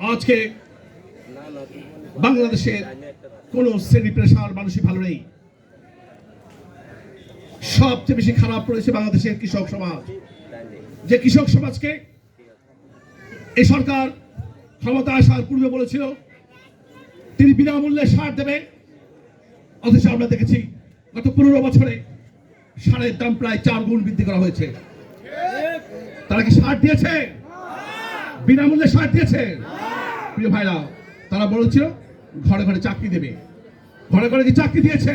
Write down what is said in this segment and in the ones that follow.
আজকে বাংলাদেশের কোন শ্রেণি পেশার মানুষই ভালো নেই। সবচেয়ে বেশি খারাপ করেছে বাংলাদেশের কৃষক সমাজ। যে কৃষক সমাজকে এই সরকার ক্ষমতা আসার পূর্বে বলেছিল, তিনি বিনামূল্যে সার দেবে। অথচ আমরা দেখেছি গত পনেরো বছরে সারের দাম প্রায় চার গুণ বৃদ্ধি করা হয়েছে। তারা কি সার দিয়েছে? বিনামূল্যে সার দিয়েছে? প্রিয় ভাইরা, তারা বলেছিল, ঘরে ঘরে চাকরি দেবে। ঘরে ঘরে কি চাকরি দিয়েছে?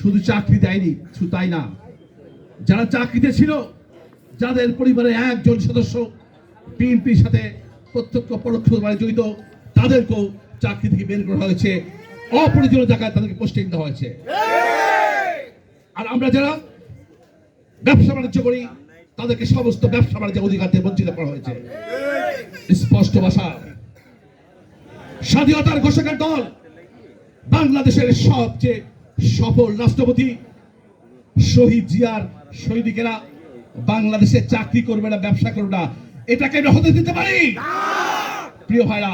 শুধু চাকরি দেয়নি শুধু তাই না। যারা চাকরিতে ছিল, যাদের পরিবারে একজন সদস্য বিএনপির সাথে প্রত্যক্ষ পরোক্ষভাবে জড়িত, তাদেরকেও চাকরি থেকে বের করা হয়েছে। অপরিচয় জায়গায় তাদেরকে পোস্টিং দেওয়া হয়েছে। আর আমরা যারা ব্যবসা বাণিজ্য করি, তাদেরকে সমস্ত ব্যবসা বাণিজ্য অধিকার থেকে বঞ্চিত করা হয়েছে। স্পষ্ট ভাষা। স্বাধীনতার ঘোষকের দল বাংলাদেশের সবচেয়ে সফল রাষ্ট্রপতি শহীদ জিয়ার সৈনিকেরা বাংলাদেশে চাকরি করবে না, ব্যবসা করবে না। এটাকে আমরা হতে দিতে পারি? প্রিয় ভাইরা,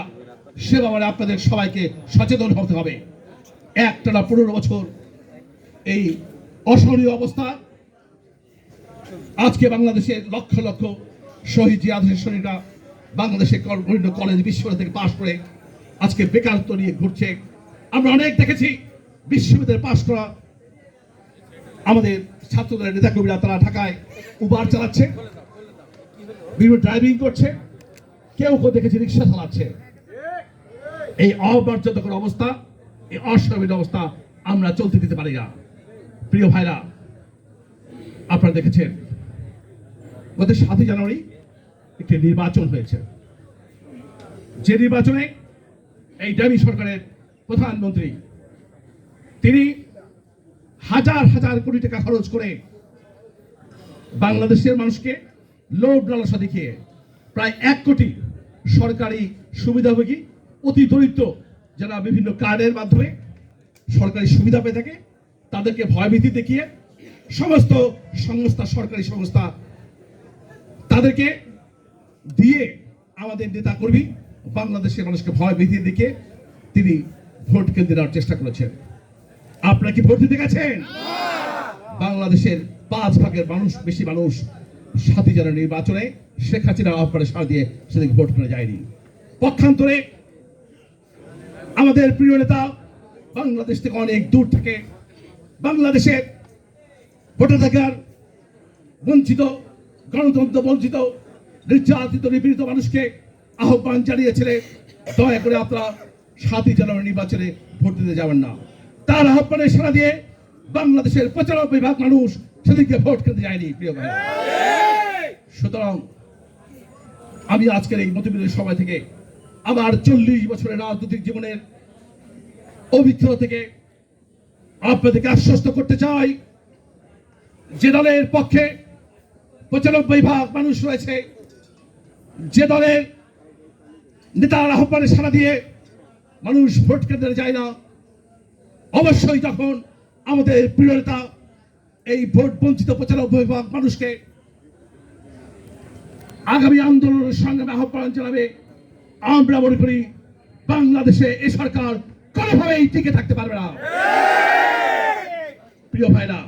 সে ব্যাপারে আপনাদের সবাইকে সচেতন হতে হবে। একটানা পনেরো বছর এই অসহনীয় অবস্থা। আজকে বাংলাদেশের লক্ষ লক্ষ শহীদ জিয়াদের শরীররা বাংলাদেশের বিভিন্ন কলেজ বিশ্ববিদ্যালয় থেকে পাশ করে আজকে বেকারত্ব নিয়ে ঘুরছে। আমরা অনেক দেখেছি, বিশ্ববিদ্যালয়ে পাশ করা আমাদের ছাত্রদের নেতাকর্মীরা তারা ঢাকায় উবার চালাচ্ছে, বিভিন্ন ড্রাইভিং করছে, কেউ কেউ দেখেছি রিক্সা চালাচ্ছে। এই অমর্যাদকর অবস্থা, এই অস্বাভাবিক অবস্থা আমরা চলতে দিতে পারি না। প্রিয় ভাইরা, আপনারা দেখেছেন, গত সাতই জানুয়ারি একটি নির্বাচন হয়েছে। যে নির্বাচনে এই ডামি সরকারের প্রধানমন্ত্রী, তিনি হাজার হাজার কোটি টাকা খরচ করে বাংলাদেশের মানুষকে লোভ লালসা দেখিয়ে প্রায় এক কোটি সরকারি সুবিধাভোগী, অতি দরিদ্র যারা বিভিন্ন কার্ডের মাধ্যমে সরকারি সুবিধা পেয়ে থাকে, তাদেরকে ভয়ভীতি দেখিয়ে সমস্ত সংস্থা, সরকারি সংস্থা, তাদেরকে দিয়ে আমাদের নেতা কর্মী বাংলাদেশের মানুষকে ভয় ভীতি দেখে তিনি ভোট কেন্দ্রে দেওয়ার চেষ্টা করেছেন। আপনারা কি ভোট দিতে গেছেন? বাংলাদেশের পাঁচ ভাগের মানুষ, বেশি মানুষ সাতই জানুয়ারি নির্বাচনে শেখ হাসিনা আহ্বানে সাড়া দিয়ে সেদিন ভোট করে যায়নি। পক্ষান্তরে আমাদের প্রিয় নেতা বাংলাদেশ থেকে অনেক দূর থেকে। বাংলাদেশের ভোটাধিকার বঞ্চিত, গণতন্ত্র বঞ্চিত নির্যাতিত, নিপীড়িত মানুষকে আহ্বান জানিয়েছিলেন দয়া করে আপনারা সাতই জানুয়ারি নির্বাচনে ভোট দিতে যাবেন না। তার আহ্বানে সাড়া দিয়ে বাংলাদেশের পঁচানব্বই ভাগ মানুষ সেদিনকে ভোট কেন্দ্রে যায়নি, প্রিয় ভাই। সুতরাং আমি আজকের এই মতিবিদের সময় থেকে আমার চল্লিশ বছরের রাজনৈতিক জীবনের অভিজ্ঞতা থেকে আপনাদেরকে আশ্বস্ত করতে চাই যে দলের পক্ষে পঁচানব্বই ভাগ মানুষ রয়েছে। যে দলের নেতার আহ্বানে সাড়া দিয়ে মানুষ ভোট কেন্দ্রে যায় না অবশ্যই যখন আমাদের প্রিয় নেতা এই ভোট বঞ্চিত পঁচানব্বই ভাগ মানুষকে আগামী আন্দোলনের সংগ্রামে আহ্বান জানাবে। আমরা মনে করি বাংলাদেশে এ সরকার কোনোভাবেই টিকে থাকতে পারবে না। প্রিয় ভাইরা